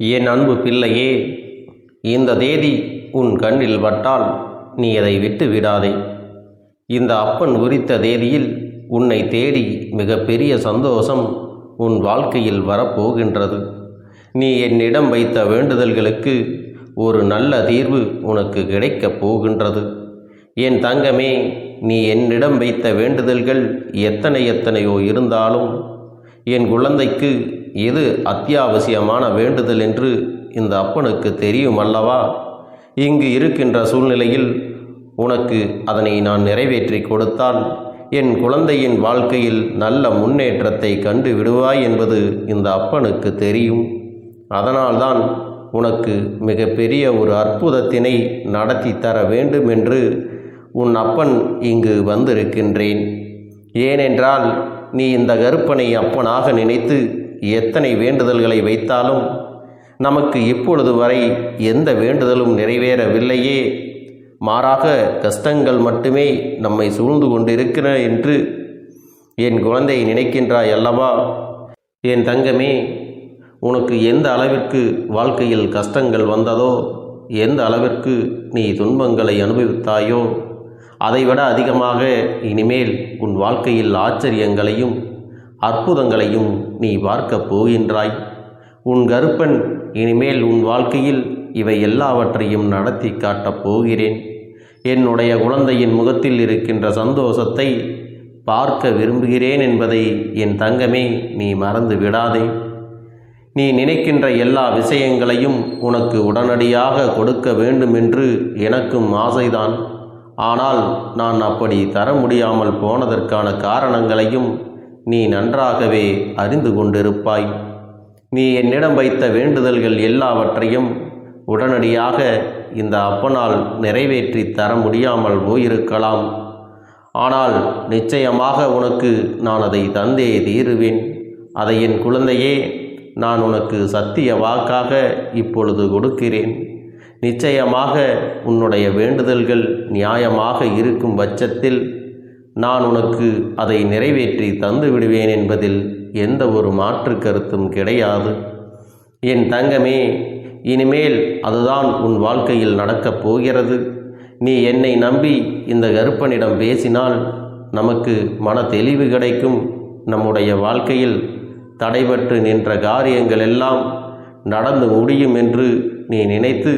என் அன்பு பிள்ளையே இந்த தேதி உன் கண்ணில் பட்டால் நீ அதை விட்டு விடாதே. இந்த அப்பன் உரித்த தேதியில் உன்னை தேடி மிகப்பெரிய சந்தோஷம் உன் வாழ்க்கையில் வரப்போகின்றது. நீ என்னிடம் வைத்த வேண்டுதல்களுக்கு ஒரு நல்ல தீர்வு உனக்கு கிடைக்கப் போகின்றது. என் தங்கமே நீ என்னிடம் வைத்த வேண்டுதல்கள் எத்தனை எத்தனையோ இருந்தாலும் என் குழந்தைக்கு எது அத்தியாவசியமான வேண்டுதல் என்று இந்த அப்பனுக்கு தெரியும் அல்லவா? இங்கு இருக்கின்ற சூழ்நிலையில் உனக்கு அதனை நான் நிறைவேற்றி கொடுத்தால் என் குழந்தையின் வாழ்க்கையில் நல்ல முன்னேற்றத்தை கண்டு விடுவாய் என்பது இந்த அப்பனுக்கு தெரியும். அதனால்தான் உனக்கு மிகப்பெரிய ஒரு அற்புதத்தினை நடத்தி தர வேண்டும் என்று உன் அப்பன் இங்கு வந்திருக்கின்றேன். ஏனென்றால் நீ இந்த கருப்பனை அப்பனாக நினைத்து எத்தனை வேண்டுதல்களை வைத்தாலும் நமக்கு இப்பொழுது வரை எந்த வேண்டுதலும் நிறைவேறவில்லையே. மாறாக கஷ்டங்கள் மட்டுமே நம்மை சூழ்ந்து கொண்டிருக்கிற என்று என் குழந்தை நினைக்கின்றாய் அல்லவா? என் தங்கமே உனக்கு எந்த அளவிற்கு வாழ்க்கையில் கஷ்டங்கள் வந்ததோ எந்த அளவிற்கு நீ துன்பங்களை அனுபவித்தாயோ அதைவிட அதிகமாக இனிமேல் உன் வாழ்க்கையில் ஆச்சரியங்களையும் அற்புதங்களையும் நீ பார்க்கப் போகின்றாய். உன் கருப்பன் இனிமேல் உன் வாழ்க்கையில் இவை எல்லாவற்றையும் நடத்தி காட்டப் போகிறேன். என்னுடைய குழந்தையின் முகத்தில் இருக்கின்ற சந்தோஷத்தை பார்க்க விரும்புகிறேன் என்பதை என் தங்கமே நீ மறந்து விடாதே. நீ நினைக்கின்ற எல்லா விஷயங்களையும் உனக்கு உடனடியாக கொடுக்க வேண்டும் என்று எனக்கும் ஆசைதான். ஆனால் நான் அப்படி தர முடியாமல் போனதற்கான காரணங்களையும் நீ நன்றாகவே அறிந்து கொண்டிருப்பாய். நீ என்னிடம் வைத்த வேண்டுதல்கள் எல்லாவற்றையும் உடனடியாக இந்த அப்பனால் நிறைவேற்றி தர முடியாமல் போயிருக்கலாம். ஆனால் நிச்சயமாக உனக்கு நான் அதை தந்தே தீருவேன். அதை என் குழந்தையே நான் உனக்கு சத்திய வாக்காக இப்பொழுது கொடுக்கிறேன். நிச்சயமாக உன்னுடைய வேண்டுதல்கள் நியாயமாக இருக்கும் பட்சத்தில் நான் உனக்கு அதை நிறைவேற்றி தந்து விடுவேன் என்பதில் எந்த ஒரு மாற்று கருத்தும் கிடையாது. என் தங்கமே இனிமேல் அதுதான் உன் வாழ்க்கையில் நடக்கப் போகிறது. நீ என்னை நம்பி இந்த கருப்பனிடம் பேசினால் நமக்கு மன தெளிவு கிடைக்கும். நம்முடைய வாழ்க்கையில் தடைபட்டு நின்ற காரியங்கள் எல்லாம் நடந்து முடியும் என்று நீ நினைத்து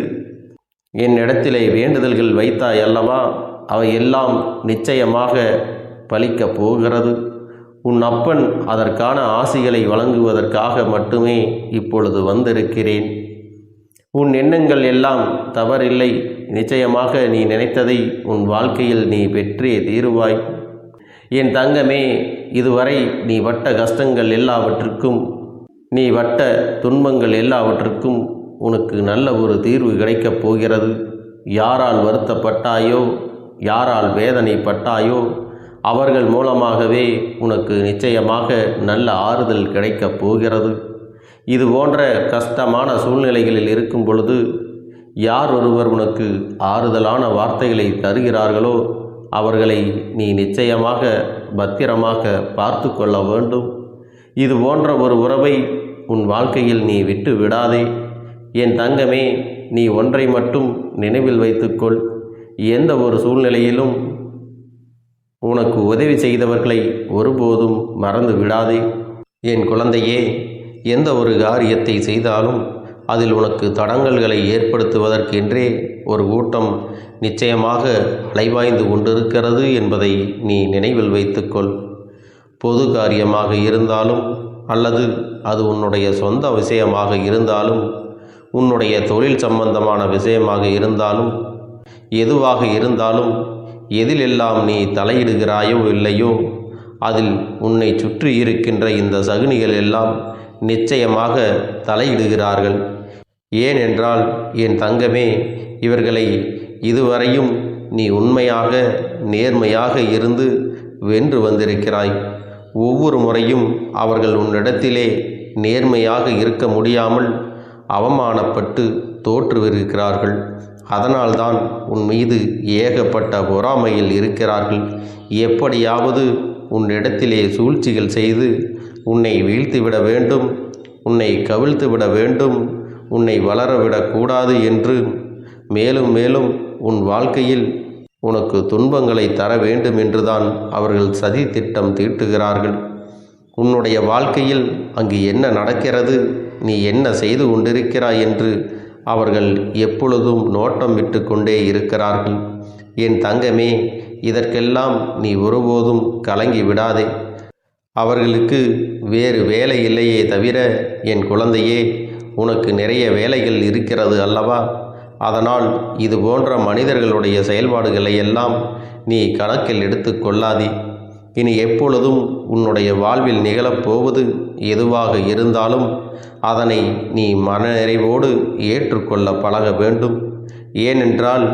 என்னிடத்திலே வேண்டுதல்கள் வைத்தாய் அல்லவா? அவை எல்லாம் நிச்சயமாக பலிக்கப் போகிறது. உன் அப்பன் அதற்கான ஆசைகளை வழங்குவதற்காக மட்டுமே இப்பொழுது வந்திருக்கிறேன். உன் எண்ணங்கள் எல்லாம் தவறில்லை. நிச்சயமாக நீ நினைத்ததை உன் வாழ்க்கையில் நீ பெற்றே தீருவாய். என் தங்கமே இதுவரை நீ வட்ட கஷ்டங்கள் எல்லாவற்றுக்கும் நீ வட்ட துன்பங்கள் எல்லாவற்றுக்கும் உனக்கு நல்ல ஒரு தீர்வு கிடைக்கப் போகிறது. யாரால் வருத்தப்பட்டாயோ யாரால் வேதனைப்பட்டாயோ அவர்கள் மூலமாகவே உனக்கு நிச்சயமாக நல்ல ஆறுதல் கிடைக்கப் போகிறது. இது போன்ற கஷ்டமான சூழ்நிலைகளில் இருக்கும் பொழுது யார் ஒருவர் உனக்கு ஆறுதலான வார்த்தைகளை தருகிறார்களோ அவர்களை நீ நிச்சயமாக பத்திரமாக பார்த்து கொள்ள வேண்டும். இது போன்ற ஒரு உறவை உன் வாழ்க்கையில் நீ விட்டு விடாதே என் தங்கமே நீ ஒன்றை மட்டும் நினைவில் வைத்துக்கொள் எந்த ஒரு சூழ்நிலையிலும் உனக்கு உதவி செய்தவர்களை ஒருபோதும் மறந்து விடாதே. என் குழந்தையே எந்த ஒரு காரியத்தை செய்தாலும் அதில் உனக்கு தடங்கல்களை ஏற்படுத்துவதற்கென்றே ஒரு கூட்டம் நிச்சயமாக அலைவாய்ந்து கொண்டிருக்கிறது என்பதை நீ நினைவில் வைத்துக்கொள். பொது காரியமாக இருந்தாலும் அல்லது அது உன்னுடைய சொந்த விஷயமாக இருந்தாலும் உன்னுடைய தொழில் சம்பந்தமான விஷயமாக இருந்தாலும் எதுவாக இருந்தாலும் எதிலெல்லாம் நீ தலையிடுகிறாயோ இல்லையோ அதில் உன்னை சுற்றி இருக்கின்ற இந்த சகுனிகள் எல்லாம் நிச்சயமாக தலையிடுகிறார்கள். ஏனென்றால் என் தங்கமே இவர்களை இதுவரையும் நீ உண்மையாக நேர்மையாக இருந்து வென்று வந்திருக்கிறாய். ஒவ்வொரு முறையும் அவர்கள் உன்னிடத்திலே நேர்மையாக இருக்க முடியாமல் அவமானப்பட்டு தோற்றுவிருக்கிறார்கள். அதனால்தான் உன் மீது ஏகப்பட்ட பொறாமையில் இருக்கிறார்கள். எப்படியாவது உன்னிடத்திலே சூழ்ச்சிகள் செய்து உன்னை வீழ்த்திவிட வேண்டும் உன்னை கவிழ்த்து விட வேண்டும் உன்னை வளரவிடக்கூடாது என்று மேலும் மேலும் உன் வாழ்க்கையில் உனக்கு துன்பங்களை தர வேண்டும் என்றுதான் அவர்கள் சதி திட்டம் தீட்டுகிறார்கள். உன்னுடைய வாழ்க்கையில் அங்கு என்ன நடக்கிறது நீ என்ன செய்து கொண்டிருக்கிறாய் என்று அவர்கள் எப்பொழுதும் நோட்டம் விட்டு கொண்டே இருக்கிறார்கள். என் தங்கமே இதற்கெல்லாம் நீ ஒருபோதும் கலங்கி விடாதே. அவர்களுக்கு வேறு வேலை இல்லையே தவிர என் குழந்தையே உனக்கு நிறைய வேலைகள் இருக்கிறது அல்லவா? அதனால் இது போன்ற மனிதர்களுடைய செயல்பாடுகளை எல்லாம் நீ கணக்கில் எடுத்து கொள்ளாதே இனி எப்பொழுதும் உன்னுடைய வாழ்வில் நிகழப்போவது எதுவாக இருந்தாலும் அதனை நீ மனநிறைவோடு ஏற்றுக்கொள்ள பழக வேண்டும். ஏனென்றால்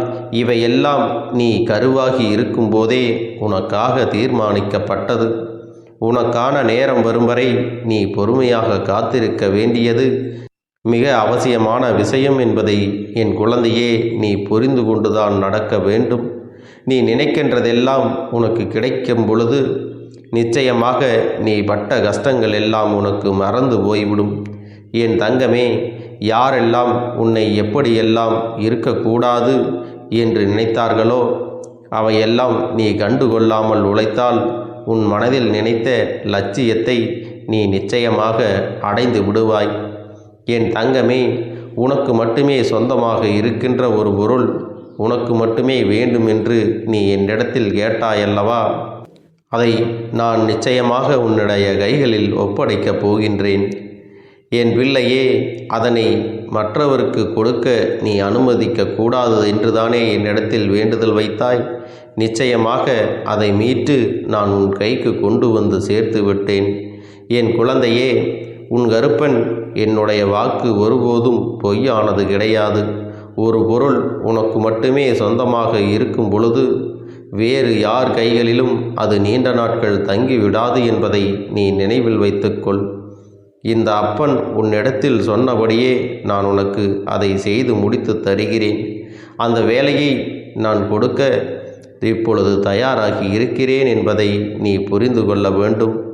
இவையெல்லாம் நீ கருவாகி இருக்கும்போதே உனக்காக தீர்மானிக்கப்பட்டது. உனக்கான நேரம் வரும் வரை நீ பொறுமையாக காத்திருக்க வேண்டியது மிக அவசியமான விஷயம் என்பதை என் குழந்தையே நீ புரிந்து கொண்டுதான் நடக்க வேண்டும். நீ நினைக்கின்றதெல்லாம் உனக்கு கிடைக்கும் பொழுது நிச்சயமாக நீ பட்ட கஷ்டங்கள் எல்லாம் உனக்கு மறந்து போய்விடும். என் தங்கமே யாரெல்லாம் உன்னை எப்படியெல்லாம் இருக்கக்கூடாது என்று நினைத்தார்களோ அவையெல்லாம் நீ கண்டுகொள்ளாமல் உழைத்தால் உன் மனதில் நினைத்த லட்சியத்தை நீ நிச்சயமாக அடைந்து விடுவாய். என் தங்கமே உனக்கு மட்டுமே சொந்தமாக இருக்கின்ற ஒரு பொருள் உனக்கு மட்டுமே வேண்டும் என்று நீ என்னிடத்தில் கேட்டாயல்லவா? அதை நான் நிச்சயமாக உன்னுடைய கைகளில் ஒப்படைக்கப் போகின்றேன். என் பிள்ளையே அதனை மற்றவருக்கு கொடுக்க நீ அனுமதிக்க கூடாது என்றுதானே என்னிடத்தில் வேண்டுதல் வைத்தாய்? நிச்சயமாக அதை மீட்டு நான் உன் கைக்கு கொண்டு வந்து சேர்த்து விட்டேன். என் குழந்தையே உன் கருப்பன் என்னுடைய வாக்கு ஒருபோதும் பொய்யானது கிடையாது. ஒரு பொருள் உனக்கு மட்டுமே சொந்தமாக இருக்கும் பொழுது வேறு யார் கைகளிலும் அது நீண்ட நாட்கள் தங்கி விடாது என்பதை நீ நினைவில் வைத்துக்கொள். இந்த அப்பன் உன்னிடத்தில் சொன்னபடியே நான் உனக்கு அதை செய்து முடித்து தருகிறேன். அந்த வேலையை நான் கொடுக்க இப்பொழுது தயாராகி இருக்கிறேன் என்பதை நீ புரிந்து கொள்ள வேண்டும்.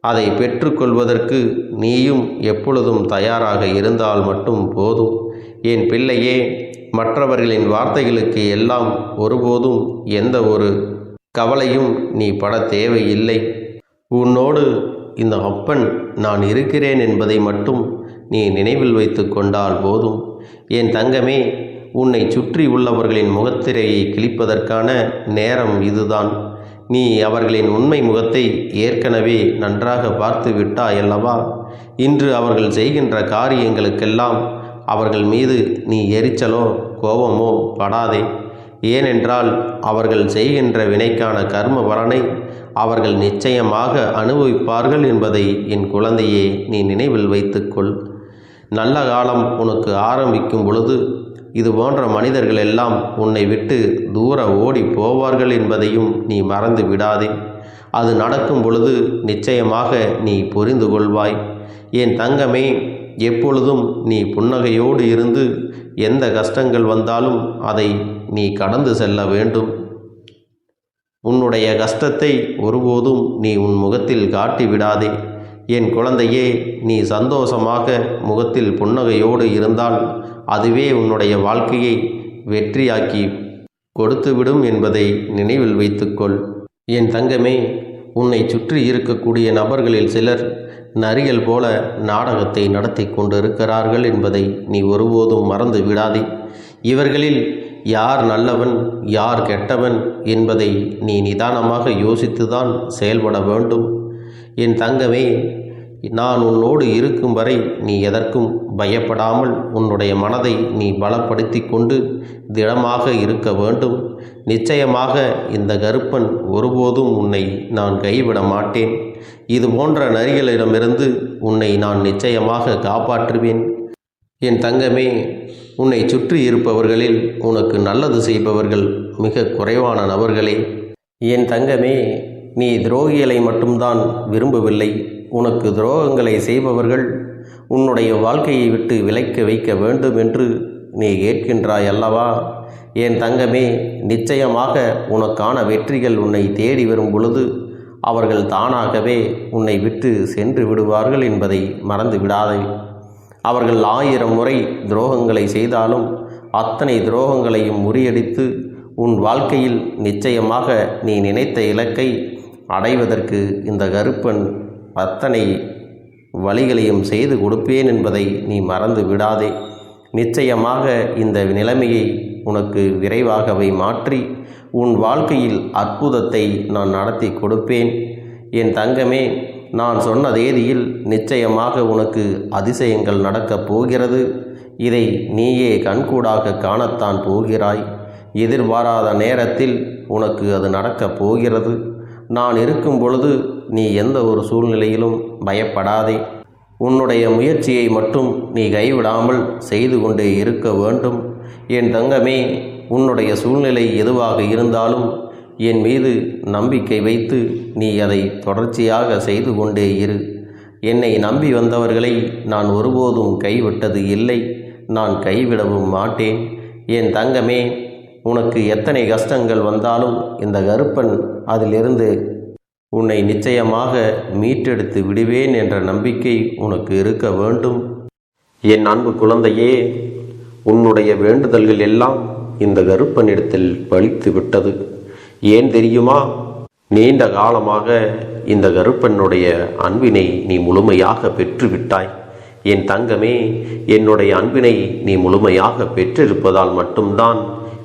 அதை பெற்றுக்கொள்வதற்கு நீயும் எப்பொழுதும் தயாராக இருந்தால் மட்டும் போதும். என் பிள்ளையே மற்றவர்களின் வார்த்தைகளுக்கு எல்லாம் ஒருபோதும் எந்த ஒரு கவலையும் நீ பட தேவையில்லை. உன்னோடு இந்த அப்பன் நான் இருக்கிறேன் என்பதை மட்டும் நீ நினைவில் வைத்து கொண்டால் போதும். என் தங்கமே உன்னை சுற்றி உள்ளவர்களின் முகத்திரையை கிழிப்பதற்கான நேரம் இதுதான். நீ அவர்களின் உண்மை முகத்தை ஏற்கனவே நன்றாக பார்த்து விட்டாயல்லவா இன்று அவர்கள் செய்கின்ற காரியங்களுக்கெல்லாம் அவர்கள் மீது நீ எரிச்சலோ கோபமோ படாதே. ஏனென்றால் அவர்கள் செய்கின்ற வினைக்கான கர்ம பலனை அவர்கள் நிச்சயமாக அனுபவிப்பார்கள் என்பதை என் குழந்தையே நீ நினைவில் வைத்துக்கொள். நல்ல காலம் உனக்கு ஆரம்பிக்கும் பொழுது இது போன்ற மனிதர்கள் எல்லாம் உன்னை விட்டு தூர ஓடி போவார்கள் என்பதையும் நீ மறந்து விடாதே. அது நடக்கும் பொழுது நிச்சயமாக நீ புரிந்து கொள்வாய். என் தங்கமே எப்பொழுதும் நீ புன்னகையோடு இருந்து எந்த கஷ்டங்கள் வந்தாலும் அதை நீ கடந்து செல்ல வேண்டும். உன்னுடைய கஷ்டத்தை ஒருபோதும் நீ உன் முகத்தில் காட்டி விடாதே. என் குழந்தையே நீ சந்தோஷமாக முகத்தில் புன்னகையோடு இருந்தால் அதுவே உன்னுடைய வாழ்க்கையை வெற்றியாக்கி கொடுத்துவிடும் என்பதை நினைவில் வைத்துக்கொள். என் தங்கமே உன்னை சுற்றி இருக்கக்கூடிய நபர்களில் சிலர் நரிகள் போல நாடகத்தை நடத்தி கொண்டிருக்கிறார்கள் என்பதை நீ ஒருபோதும் மறந்து விடாதே. இவர்களில் யார் நல்லவன் யார் கெட்டவன் என்பதை நீ நிதானமாக யோசித்துதான் செயல்பட வேண்டும். என் தங்கமே நான் உன்னோடு இருக்கும் வரை நீ எதற்கும் பயப்படாமல் உன்னுடைய மனதை நீ பலப்படுத்தி கொண்டு திடமாக இருக்க வேண்டும். நிச்சயமாக இந்த கருப்பன் ஒருபோதும் உன்னை நான் கைவிட மாட்டேன். இது போன்ற நரிகளிடமிருந்து உன்னை நான் நிச்சயமாக காப்பாற்றுவேன். என் தங்கமே உன்னை சுற்றி இருப்பவர்களில் உனக்கு நல்லது செய்பவர்கள் மிக குறைவான நபர்களே. என் தங்கமே நீ துரோகிகளை மட்டும்தான் விரும்பவில்லை. உனக்கு துரோகங்களை செய்பவர்கள் உன்னுடைய வாழ்க்கையை விட்டு விலக்க வைக்க வேண்டும் என்று நீ கேட்கின்றாய் அல்லவா? என் தங்கமே நிச்சயமாக உனக்கான வெற்றிகள் உன்னை தேடி வரும் பொழுது அவர்கள் தானாகவே உன்னை விட்டு சென்று விடுவார்கள் என்பதை மறந்து விடாதே. அவர்கள் ஆயிரம் முறை துரோகங்களை செய்தாலும் அத்தனை துரோகங்களையும் முறியடித்து உன் வாழ்க்கையில் நிச்சயமாக நீ நினைத்த இலக்கை அடைவதற்கு இந்த கருப்பன் அத்தனை வழிகளையும் செய்து கொடுப்பேன் என்பதை நீ மறந்து விடாதே. நிச்சயமாக இந்த நிலைமையை உனக்கு விரைவாகவே மாற்றி உன் வாழ்க்கையில் அற்புதத்தை நான் நடத்தி கொடுப்பேன். என் தங்கமே நான் சொன்ன தேதியில் நிச்சயமாக உனக்கு அதிசயங்கள் நடக்கப் போகிறது. இதை நீயே கண்கூடாக காணத்தான் போகிறாய். எதிர்பாராத நேரத்தில் உனக்கு அது நடக்கப் போகிறது. நான் இருக்கும் பொழுது நீ எந்த ஒரு சூழ்நிலையிலும் பயப்படாதே. உன்னுடைய முயற்சியை மட்டும் நீ கைவிடாமல் செய்து கொண்டே இருக்க வேண்டும். என் தங்கமே உன்னுடைய சூழ்நிலை எதுவாக இருந்தாலும் என் மீது நம்பிக்கை வைத்து நீ அதை தொடர்ச்சியாக செய்து கொண்டே இரு. என்னை நம்பி வந்தவர்களை நான் ஒருபோதும் கைவிட்டது இல்லை. நான் கைவிடவும் மாட்டேன். என் தங்கமே உனக்கு எத்தனை கஷ்டங்கள் வந்தாலும் இந்த கருப்பன் அதிலிருந்து உன்னை நிச்சயமாக மீட்டெடுத்து விடுவேன் என்ற நம்பிக்கை உனக்கு இருக்க வேண்டும். என் அன்பு குழந்தையே உன்னுடைய வேண்டுதல்கள் எல்லாம் இந்த கருப்பனிடத்தில் பலித்து விட்டது. ஏன் தெரியுமா? நீண்ட காலமாக இந்த கருப்பனுடைய அன்பினை நீ முழுமையாக பெற்றுவிட்டாய். என் தங்கமே என்னுடைய அன்பினை நீ முழுமையாக பெற்றிருப்பதால் மட்டும்தான்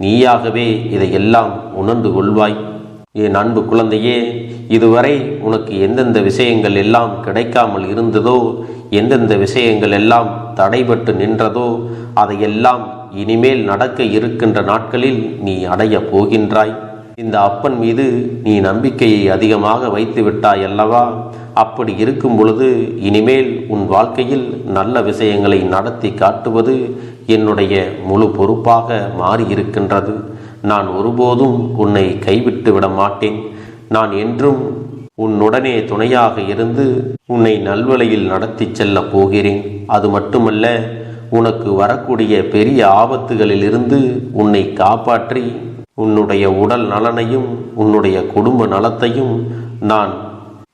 நீயாகவே இதையெல்லாம் உணர்ந்து கொள்வாய். என் அன்பு குழந்தையே இதுவரை உனக்கு எந்தெந்த விஷயங்கள் எல்லாம் கிடைக்காமல் இருந்ததோ எந்தெந்த விஷயங்கள் எல்லாம் தடைபட்டு நின்றதோ அதையெல்லாம் இனிமேல் நடக்க இருக்கின்ற நாட்களில் நீ அடையப் போகின்றாய். இந்த அப்பன் மீது நீ நம்பிக்கையை அதிகமாக வைத்து விட்டாய் அல்லவா? அப்படி இருக்கும் பொழுது இனிமேல் உன் வாழ்க்கையில் நல்ல விஷயங்களை நடத்தி காட்டுவது என்னுடைய முழு பொறுப்பாக மாறியிருக்கின்றது. நான் ஒருபோதும் உன்னை கைவிட்டு விட மாட்டேன். நான் என்றும் உன்னுடனே துணையாக இருந்து உன்னை நல்வழியில் நடத்தி செல்லப் போகிறேன். அது மட்டுமல்ல உனக்கு வரக்கூடிய பெரிய ஆபத்துகளிலிருந்து உன்னை காப்பாற்றி உன்னுடைய உடல் நலனையும் உன்னுடைய குடும்ப நலத்தையும் நான்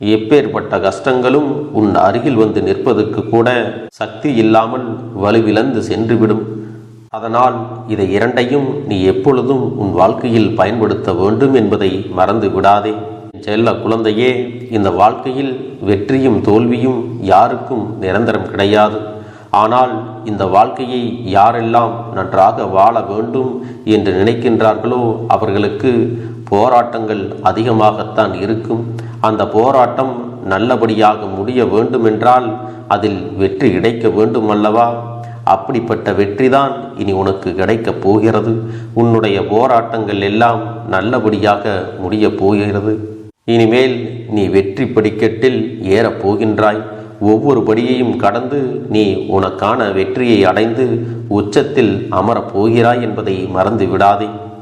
எப்பேற்பட்ட கஷ்டங்களும் உன் அருகில் வந்து நிற்பதற்கு கூட சக்தி இல்லாமல் வலுவிழந்து சென்றுவிடும். அதனால் இதை இரண்டையும் நீ எப்பொழுதும் உன் வாழ்க்கையில் பயன்படுத்த வேண்டும் என்பதை மறந்து விடாதே. செல்ல குழந்தையே இந்த வாழ்க்கையில் வெற்றியும் தோல்வியும் யாருக்கும் நிரந்தரம் கிடையாது. ஆனால் இந்த வாழ்க்கையை யாரெல்லாம் நன்றாக வாழ வேண்டும் என்று நினைக்கின்றார்களோ அவர்களுக்கு போராட்டங்கள் அதிகமாகத்தான் இருக்கும். அந்த போராட்டம் நல்லபடியாக முடிய வேண்டுமென்றால் அதில் வெற்றி கிடைக்க வேண்டும் அல்லவா அப்படிப்பட்ட வெற்றிதான் இனி உனக்கு கிடைக்கப் போகிறது. உன்னுடைய போராட்டங்கள் எல்லாம் நல்லபடியாக முடியப் போகிறது. இனிமேல் நீ வெற்றி படிக்கட்டில் ஏறப் போகின்றாய். ஒவ்வொரு படியையும் கடந்து நீ உனக்கான வெற்றியை அடைந்து உச்சத்தில் அமரப் போகிறாய் என்பதை மறந்து விடாதே